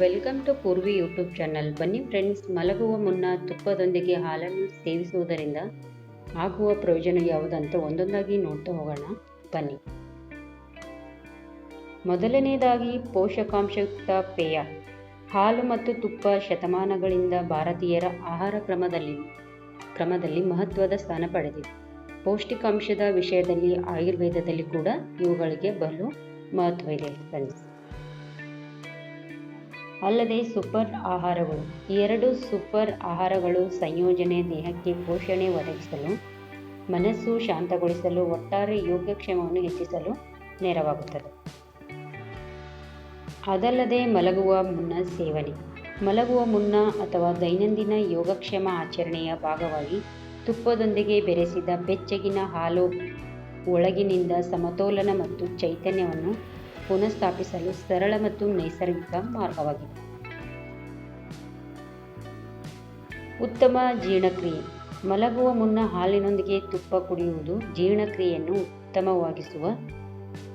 Welcome to Purvi YouTube channel ಬನ್ನಿ friends ಮಲಗುವ ಮುನ್ನ ತುಪ್ಪದೊಂದಿಗೆ ಹಾಲನ್ನು ಸೇವಿಸುವುದರಿಂದ ಆಗುವ ಪ್ರಯೋಜನ ಯಾವುದಂತ ಒಂದೊಂದಾಗಿ ನೋಡ್ತಾ ಹೋಗೋಣ. ಬನ್ನಿ. ಮೊದಲನೆಯದಾಗಿ ಪೋಷಕಾಂಶಯುಕ್ತ ಪೇಯ. ಹಾಲು ಮತ್ತು ತುಪ್ಪ ಶತಮಾನಗಳಿಂದ ಭಾರತೀಯರ ಆಹಾರ ಕ್ರಮದಲ್ಲಿ ಕ್ರಮದಲ್ಲಿ ಮಹತ್ವದ ಸ್ಥಾನ ಪಡೆದಿದೆ. ಪೌಷ್ಟಿಕಾಂಶದ ವಿಷಯದಲ್ಲಿ ಆಯುರ್ವೇದದಲ್ಲಿ ಕೂಡ ಇವುಗಳಿಗೆ ಬಲು ಮಹತ್ವ ಇದೆ ಫ್ರೆಂಡ್ಸ್ ಅಲ್ಲದೆ ಸೂಪರ್ ಆಹಾರಗಳು. ಎರಡು ಸೂಪರ್ ಆಹಾರಗಳು ಸಂಯೋಜನೆ, ದೇಹಕ್ಕೆ ಪೋಷಣೆ ಒದಗಿಸಲು, ಮನಸ್ಸು ಶಾಂತಗೊಳಿಸಲು, ಒಟ್ಟಾರೆ ಯೋಗಕ್ಷೇಮವನ್ನು ಹೆಚ್ಚಿಸಲು ನೆರವಾಗುತ್ತದೆ. ಅದಲ್ಲದೆ ಮಲಗುವ ಮುನ್ನ ಸೇವನೆ. ಮಲಗುವ ಮುನ್ನ ಅಥವಾ ದೈನಂದಿನ ಯೋಗಕ್ಷೇಮ ಆಚರಣೆಯ ಭಾಗವಾಗಿ ತುಪ್ಪದೊಂದಿಗೆ ಬೆರೆಸಿದ ಬೆಚ್ಚಗಿನ ಹಾಲು ಒಳಗಿನಿಂದ ಸಮತೋಲನ ಮತ್ತು ಚೈತನ್ಯವನ್ನು ಪುನಃಸ್ಥಾಪಿಸಲು ಸರಳ ಮತ್ತು ನೈಸರ್ಗಿಕ ಮಾರ್ಗವಾಗಿದೆ. ಉತ್ತಮ ಜೀರ್ಣಕ್ರಿಯೆ. ಮಲಗುವ ಮುನ್ನ ಹಾಲಿನೊಂದಿಗೆ ತುಪ್ಪ ಕುಡಿಯುವುದು ಜೀರ್ಣಕ್ರಿಯೆಯನ್ನು ಉತ್ತಮವಾಗಿಸುವ,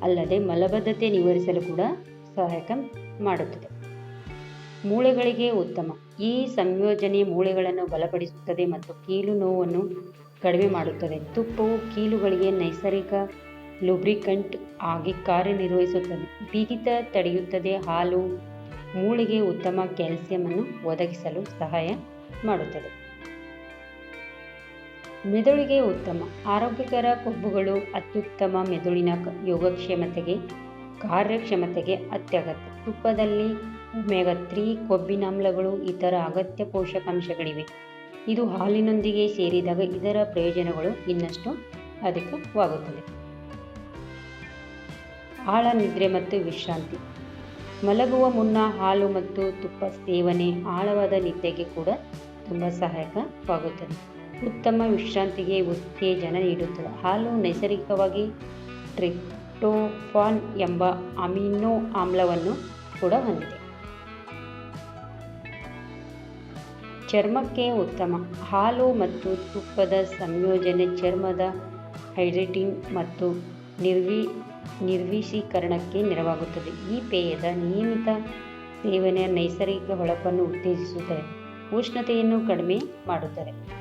ಅಲ್ಲದೆ ಮಲಬದ್ಧತೆ ನಿವಾರಿಸಲು ಕೂಡ ಸಹಾಯಕ ಮಾಡುತ್ತದೆ. ಮೂಳೆಗಳಿಗೆ ಉತ್ತಮ. ಈ ಸಂಯೋಜನೆ ಮೂಳೆಗಳನ್ನು ಬಲಪಡಿಸುತ್ತದೆ ಮತ್ತು ಕೀಲು ನೋವನ್ನು ಕಡಿಮೆ ಮಾಡುತ್ತದೆ. ತುಪ್ಪವು ಕೀಲುಗಳಿಗೆ ನೈಸರ್ಗಿಕ ಲುಬ್ರಿಕಂಟ್ ಆಗಿ ಕಾರ್ಯನಿರ್ವಹಿಸುತ್ತದೆ. ಬಿಗಿತ ತಡೆಯುತ್ತದೆ. ಹಾಲು ಮೂಳೆಗೆ ಉತ್ತಮ ಕ್ಯಾಲ್ಸಿಯಂ ಅನ್ನು ಒದಗಿಸಲು ಸಹಾಯ ಮಾಡುತ್ತದೆ. ಮೆದುಳಿಗೆ ಉತ್ತಮ. ಆರೋಗ್ಯಕರ ಕೊಬ್ಬುಗಳು ಅತ್ಯುತ್ತಮ ಮೆದುಳಿನ ಯೋಗಕ್ಷಮತೆಗೆ, ಕಾರ್ಯಕ್ಷಮತೆಗೆ ಅತ್ಯಗತ್ಯ. ತುಪ್ಪದಲ್ಲಿ ಒಮೆಗಾ ತ್ರೀ ಕೊಬ್ಬಿನಾಮ್ಲಗಳು ಇತರ ಅಗತ್ಯ ಪೋಷಕಾಂಶಗಳಿವೆ. ಇದು ಹಾಲಿನೊಂದಿಗೆ ಸೇರಿದಾಗ ಇದರ ಪ್ರಯೋಜನಗಳು ಇನ್ನಷ್ಟು ಅಧಿಕವಾಗುತ್ತದೆ. ಆಳ, ನಿದ್ರೆ ಮತ್ತು ವಿಶ್ರಾಂತಿ. ಮಲಗುವ ಮುನ್ನ ಹಾಲು ಮತ್ತು ತುಪ್ಪ ಸೇವನೆ ಆಳವಾದ ನಿದ್ದೆಗೆ ಕೂಡ ತುಂಬ ಸಹಾಯಕವಾಗುತ್ತದೆ. ಉತ್ತಮ ವಿಶ್ರಾಂತಿಗೆ ಉತ್ತೇಜನ ನೀಡುತ್ತದೆ. ಹಾಲು ನೈಸರ್ಗಿಕವಾಗಿ ಟ್ರಿಪ್ಟೋಫಾನ್ ಎಂಬ ಅಮಿನೋ ಆಮ್ಲವನ್ನು ಕೂಡ ಹೊಂದಿದೆ. ಚರ್ಮಕ್ಕೆ ಉತ್ತಮ. ಹಾಲು ಮತ್ತು ತುಪ್ಪದ ಸಂಯೋಜನೆ ಚರ್ಮದ ಹೈಡ್ರೇಟಿಂಗ್ ಮತ್ತು ನಿರ್ವಿ ನಿರ್ವಿಷೀಕರಣಕ್ಕೆ ನೆರವಾಗುತ್ತದೆ. ಈ ಪೇಯದ ನಿಯಮಿತ ಸೇವನೆ ನೈಸರ್ಗಿಕ ಹೊಳಪನ್ನು ಉತ್ತೇಜಿಸುತ್ತದೆ. ಉಷ್ಣತೆಯನ್ನು ಕಡಿಮೆ ಮಾಡುತ್ತದೆ.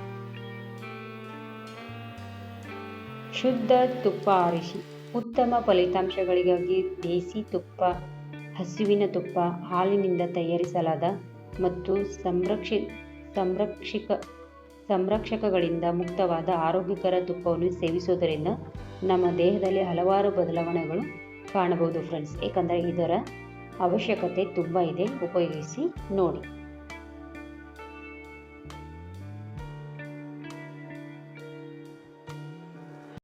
ಶುದ್ಧ ತುಪ್ಪ ಆರಿಸಿ ಉತ್ತಮ ಫಲಿತಾಂಶಗಳಿಗಾಗಿ ದೇಸಿ ತುಪ್ಪ, ಹಸುವಿನ ತುಪ್ಪ, ಹಾಲಿನಿಂದ ತಯಾರಿಸಲಾದ ಮತ್ತು ಸಂರಕ್ಷಿ, ಸಂರಕ್ಷಿಕ ಸಂರಕ್ಷಕಗಳಿಂದ ಮುಕ್ತವಾದ ಆರೋಗ್ಯಕರ ತುಪ್ಪವನ್ನು ಸೇವಿಸುವುದರಿಂದ ನಮ್ಮ ದೇಹದಲ್ಲಿ ಹಲವಾರು ಬದಲಾವಣೆಗಳು ಕಾಣಬಹುದು ಫ್ರೆಂಡ್ಸ್ ಏಕೆಂದರೆ ಇದರ ಅವಶ್ಯಕತೆ ತುಂಬ ಇದೆ. ಉಪಯೋಗಿಸಿ ನೋಡಿ.